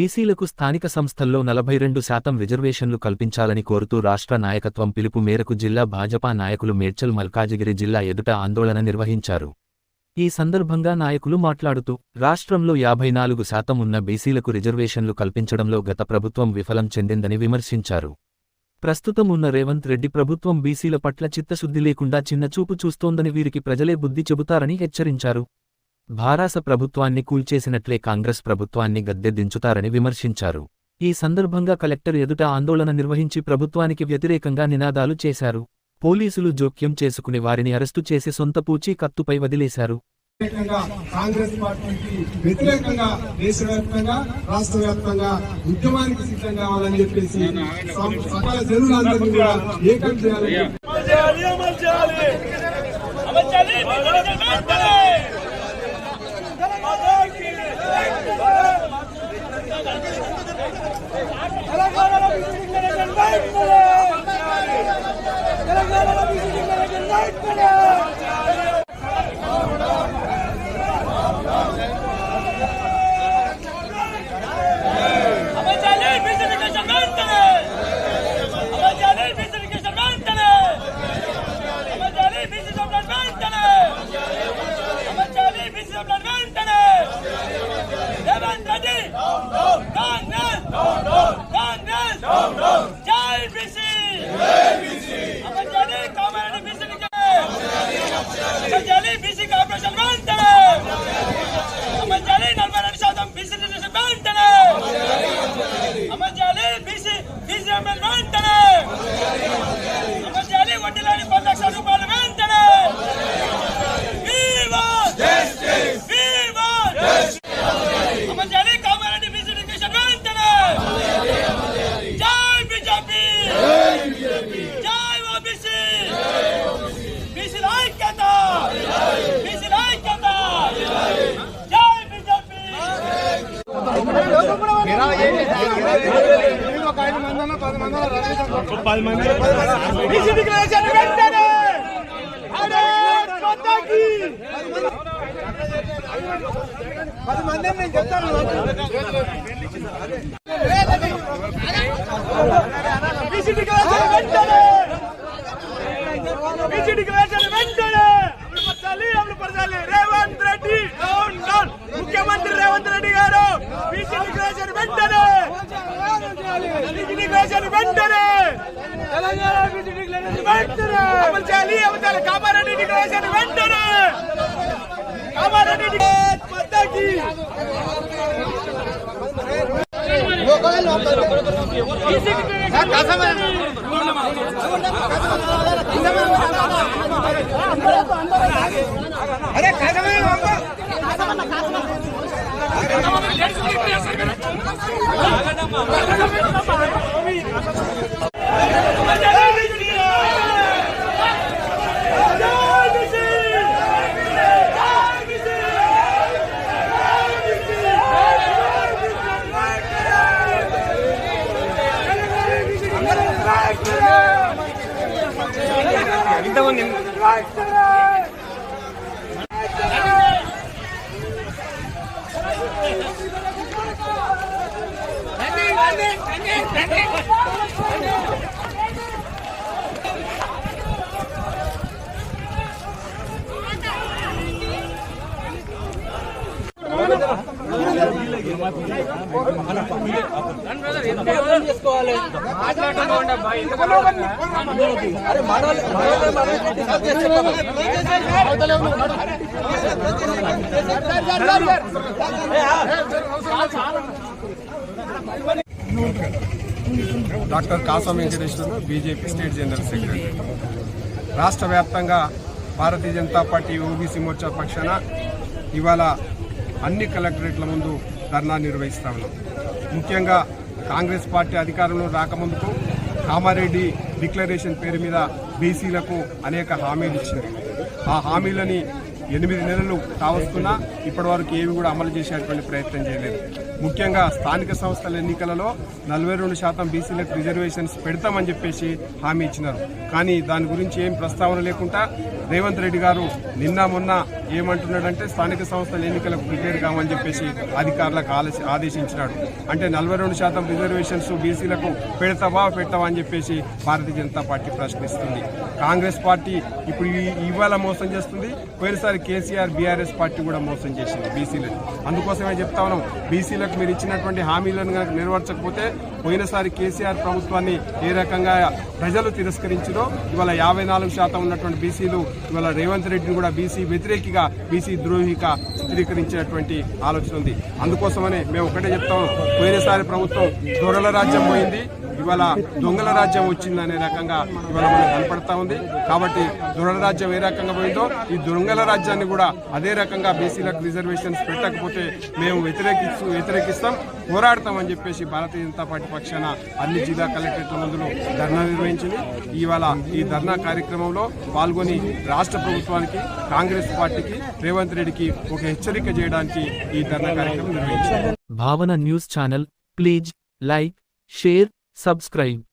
బీసీలకు స్థానిక సంస్థల్లో నలభై రెండు శాతం రిజర్వేషన్లు కల్పించాలని కోరుతూ రాష్ట్ర నాయకత్వం పిలుపు మేరకు జిల్లా భాజపా నాయకులు మేడ్చల్ మల్కాజిగిరి జిల్లా ఎదుట ఆందోళన నిర్వహించారు. ఈ సందర్భంగా నాయకులు మాట్లాడుతూ రాష్ట్రంలో యాభై నాలుగు శాతం ఉన్న బీసీలకు రిజర్వేషన్లు కల్పించడంలో గత ప్రభుత్వం విఫలం చెందిందని విమర్శించారు. ప్రస్తుతం ఉన్న రేవంత్ రెడ్డి ప్రభుత్వం బీసీల పట్ల చిత్తశుద్ధి లేకుండా చిన్నచూపు చూస్తోందని వీరికి ప్రజలే బుద్ధి చెబుతారని హెచ్చరించారు. భారాస ప్రభుత్వాన్ని కూల్చేసినట్లే కాంగ్రెస్ ప్రభుత్వాన్ని గద్దె దించుతారని విమర్శించారు. ఈ సందర్భంగా కలెక్టర్ ఎదుట ఆందోళన నిర్వహించి ప్రభుత్వానికి వ్యతిరేకంగా నినాదాలు చేశారు. పోలీసులు జోక్యం చేసుకుని వారిని అరెస్టు చేసి సొంత పూచీ కత్తుపై వదిలేశారు. వ్యతిరేకంగా కాంగ్రెస్ పార్టీకి వ్యతిరేకంగా దేశవ్యాప్తంగా రాష్ట్ర వ్యాప్తంగా ఉద్యమానికి సిద్ధం కావాలని చెప్పేసి సకల జనులందరినీ కూడా ఏకం చేయాలి అమలు చేయాలి అమలు చేయాలి బిజెపి వెంటనే తెలంగాణలో బిజెపి గెలవడం వెంటనే తెలంగాణలో బిజెపి గెలవడం వెంటనే అమలు చేయాలి బిజెపి గెలవడం వెంటనే అమలు చేయాలి బిజెపి గెలవడం వెంటనే అమర్చాలి బీసీ సభ్యులను వెంటనే అమర్చాలి బీసీ సభ్యులను వెంటనే రేవంత్ రెడ్డి కాంగ్రెస్ కాంగ్రెస్ జై బీసీ అమర్చాలి కామారెడ్డి బీసీకి అమర్చాలి బీసీ కార్పొరేషన్ వెంటనే అమర్చాలి నలభై రెండు శాతం బీసీ రిజర్వేషన్ వెంటనే అమర్చాలి బీసీ బీసీ ఎమ్మెల్యే వెంటనే అమర్చాలి వడ్డీలోని పది లక్షల రూపాయలు వెంటనే వివాద్! వివాద్! అమర్చాలి కామారెడ్డి బీసీ డివిజన్ వెంటనే జై బీజేపీ జై ఓబీసీ బీసీల ఐక్యత బీసీల ఐక్యత జై బీజేపీ బీసీ డిక్లరేషన్ వెంటనే భారత్ మాతాకి బీసీ డిక్లరేషన్ వెంటనే బీసీ డిక్లరేషన్ వెంటనే అమలుపరచాలి అమలుపరచాలి రేవంత్ రెడ్డి ముఖ్యమంత్రి రేవంత్ రెడ్డి గారు బీసీ డిక్లరేషన్ వెంటనే బీసీ డిక్లరేషన్ వెంటనే తెలంగాణ బీసీ డిక్లరేషన్ వెంటనే అమలు చేయాలి అమలు చేయాలి కామారెడ్డి డిక్లరేషన్ వెంటనే కామారెడ్డి డిక్లరేషన్ మద్దతు doctor Kasam Venkateswararao BJP state general secretary. రాష్ట్ర వ్యాప్తంగా భారతీయ జనతా పార్టీ ఓబీసీ మోర్చా పక్షాన ఇవాళ అన్ని కలెక్టరేట్ల ముందు ధర్నా నిర్వహిస్తా ఉన్నాం. ముఖ్యంగా కాంగ్రెస్ పార్టీ అధికారంలో రాకముందుకు కామారెడ్డి డిక్లరేషన్ పేరు మీద బీసీలకు అనేక హామీలు ఇచ్చింది ఆ హామీలని ఎనిమిది నెలలు కావస్తున్నా ఇప్పటివరకు ఏవి కూడా అమలు చేసేటువంటి ప్రయత్నం చేయలేదు. ముఖ్యంగా స్థానిక సంస్థల ఎన్నికలలో నలభై రెండు శాతం బీసీలకు రిజర్వేషన్స్ పెడతామని చెప్పేసి హామీ ఇచ్చినారు. కానీ దాని గురించి ఏం ప్రస్తావన లేకుండా రేవంత్ రెడ్డి గారు నిన్న మొన్న ఏమంటున్నాడంటే స్థానిక సంస్థల ఎన్నికలకు ప్రిపేర్ కామని చెప్పేసి అధికారులకు ఆలసి- ఆదేశించినాడు. అంటే నలభై రెండు శాతం రిజర్వేషన్స్ బీసీలకు పెడతావా పెట్టవా అని చెప్పేసి భారతీయ జనతా పార్టీ ప్రశ్నిస్తుంది. కాంగ్రెస్ పార్టీ ఇప్పుడు ఇవాళ మోసం చేస్తుంది. పోయినసారి కేసీఆర్ బీఆర్ఎస్ పార్టీ కూడా మోసం చేసింది బీసీలకు అందుకోసమే చెప్తా ఉన్నాం. బీసీలకు మీరు ఇచ్చినటువంటి హామీలను కనుక నెరవేర్చకపోతే పోయినసారి కేసీఆర్ ప్రభుత్వాన్ని ఏ రకంగా ప్రజలు తిరస్కరించారో ఇవాళ యాభై నాలుగు శాతం ఉన్నటువంటి బీసీలు ఇవాళ రేవంత్ రెడ్డిని కూడా బీసీ వ్యతిరేకిగా బీసీ ద్రోహిగా చిత్రీకరించినటువంటి ఆలోచన ఉంది. అందుకోసమనే మేము ఒకటే చెప్తాం పోయినసారి ప్రభుత్వం దొరల రాజ్యం పోయింది. ఇవాళ దొంగల రాజ్యం వచ్చిందనే రకంగా ఇవాళ మనకు కనపడతా ఉంది. కాబట్టి దొరల రాజ్యం ఏ రకంగా పోయిందో ఈ దొంగల రాజ్యాన్ని కూడా అదే రకంగా బీసీలకు రిజర్వేషన్స్ పెట్టకపోతే మేము వ్యతిరేకిస్తూ వ్యతిరేకిస్తాం పోరాడతామని చెప్పేసి భారతీయ జనతా పార్టీ పక్షాన అన్ని జిల్లా కలెక్టరేట్ల ముందులో ధర్నా నిర్వహించింది. ఇవాళ ఈ ధర్నా కార్యక్రమంలో పాల్గొని రాష్ట్ర ప్రభుత్వానికి కాంగ్రెస్ పార్టీకి రేవంత్ రెడ్డికి ఒక హెచ్చరిక చేయడానికి ఈ ధర్నా కార్యక్రమం నిర్వహించింది Bhavana news channel please like share Subscribe.